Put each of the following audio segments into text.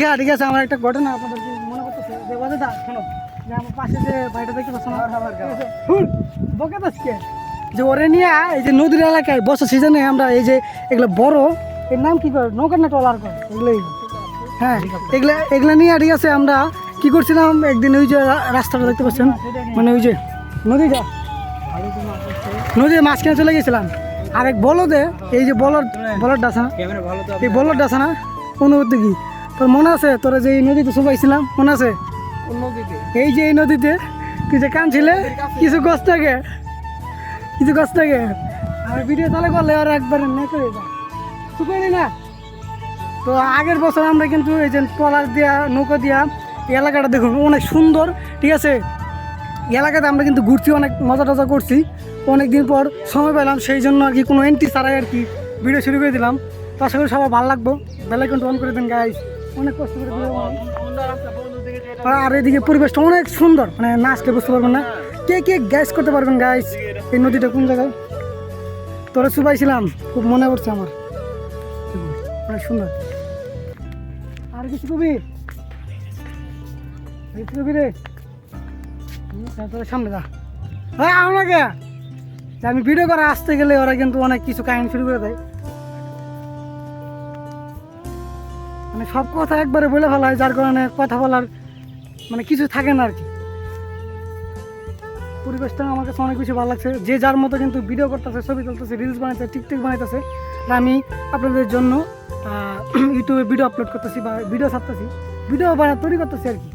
দেখা ঠিক আছে আমার একটা ঘটনা আপনাদের মনে করতেছে যে দা শোনো যে আমার পাশে যে বাড়িটা দেখতে পাচ্ছ ঠিক আছে? বকে দাসকে যে ওরে নিয়ে এই যে নদীর এলাকায় বছর সিজনে আমরা এই যে এগুলো বড় এর নাম কি করে? নৌকার না ট্রলার করে? এগুলোই। হ্যাঁ এগুলা এগুলা নিয়ে ঠিক আছে আমরা কি করছিলাম? একদিন ওই যে রাস্তাটা দেখতে পাচ্ছেন? মানে ওই যে নদীটা নদীর মাঝখানে চলে গেছিলাম। আর এক বলদে এই যে বলর আছে ভালো তো এই বলর আছে না? অনুভূতি কি? তোর মনে আছে? তোরা যে এই নদীতে শুকাইছিলাম মনে আছে? এই যে এই নদীতে তুই যে কানছিলে কিছু গাছ থাকে কিছু গাছ থাকে। আর ভিডিও তাহলে করলে আর একবার নে করে না? তো আগের বছর আমরা কিন্তু এই যে ট্রলার দিয়া নৌকা দিয়া এই এলাকাটা দেখুন অনেক সুন্দর ঠিক আছে? এলাকাতে আমরা কিন্তু ঘুরছি অনেক মজা টজা করছি। অনেক দিন পর সময় পেলাম সেই জন্য আর কি কোনো এন্ট্রি ছাড়াই আর কি ভিডিও শুরু করে দিলাম। তো আশা করি সবার ভালো লাগবো। বেলাইকনটা অন করে দিন গাইস অনেক কষ্ট করে আর এদিকে পরিবেশটা অনেক সুন্দর মানে নাচতে বুঝতে পারবেন না। কে কে গ্যাস করতে পারবেন গাইস এই নদীটা কোন জায়গায়? তোরা শুবাইছিলাম খুব মনে পড়ছে আমার। অনেক সুন্দর। আর কিছু কবি? কবি রে? তোরা সামনে যা। হ্যাঁ আমাকে। আমি ভিডিও করে আসতে গেলে ওরা কিন্তু অনেক কিছু কাহিনী শুরু করে দেয়। মানে সব কথা একবারে বলে ফেলা হয়, যার কারণে কথা বলার মানে কিছু থাকে না আর কি। পরিবেশটা আমার কাছে অনেক বেশি ভালো লাগছে। যে যার মতো কিন্তু ভিডিও করতেছে, ছবি তুলতেছে রিলস বানাইতেছে টিকটক বানাইতেছে। আর আমি আপনাদের জন্য ইউটিউবে ভিডিও আপলোড করতেছি বা ভিডিও ছাড়তেছি। ভিডিও বানা তৈরি করতেছি আর কি।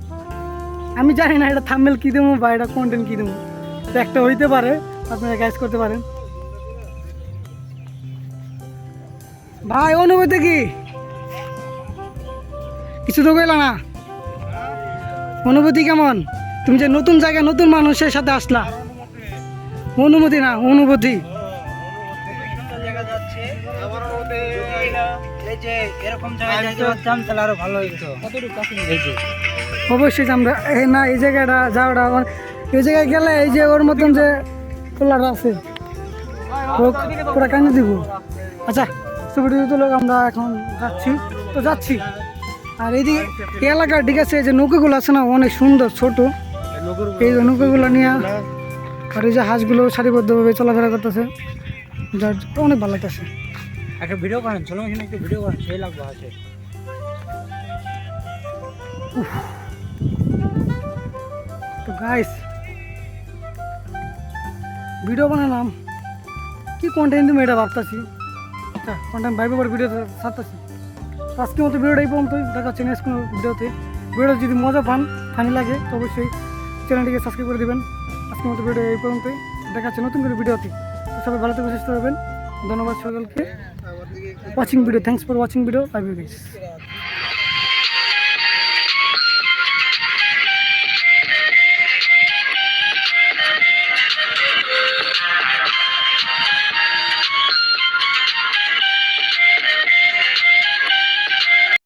আমি জানি না এটা থাম্বেল কী দেবো বা এটা কন্টেন্ট কী দেবো। তো একটা হইতে পারে, আপনারা গ্যাস করতে পারেন। ভাই, অনুভূতি কি? কিছু তো কইলা না। অনুভূতি কেমন? তুমি যে নতুন জায়গায় নতুন মানুষের সাথে আসলা। অনুমতি না, অনুভূতি। অবশ্যই আমরা এই না, এই জায়গাটা যাওয়াটা এই জায়গায় গেলে এই যে ওর মতন যে পোলাটা আছে ও- পুরা কানে দিব? আচ্ছা ছবিটি তুলে আমরা এখন যাচ্ছি। তো যাচ্ছি। আর এইদিকে এই এলাকার ঠিক আছে এই যে নৌকাগুলো আছে না অনেক সুন্দর ছোট। এই যে নৌকাগুলো নিয়ে আর এই যে হাঁসগুলো সারিবদ্ধভাবে চলাফেরা করতেছে। যার অনেক ভালো লাগতেছে। একটা ভিডিও করেন চলো এখানে একটু ভিডিও করেন সেই লাগবে আছে তো গাইস ভিডিও বানালাম। কি কন্টেন্ট তুমি এটা ভাবতেছি? আচ্ছা কন্টেন্ট ভাইবে করে ভিডিও ছাড়তেছি। আজকে মতো ভিডিওটাই পর্যন্ত দেখা হচ্ছে নেক্সট কোনো ভিডিওতে। ভিডিও যদি মজা পান ফানি লাগে, তো অবশ্যই চ্যানেলটিকে সাবস্ক্রাইব করে দেবেন। আজকের মতো ভিডিও এই পর্যন্তই। দেখা হচ্ছে নতুন করে ভিডিওতে। তো সবাই ভালো থেকে সুস্থ হবেন ধন্যবাদ সকলকে। Watching video thanks for watching video I guys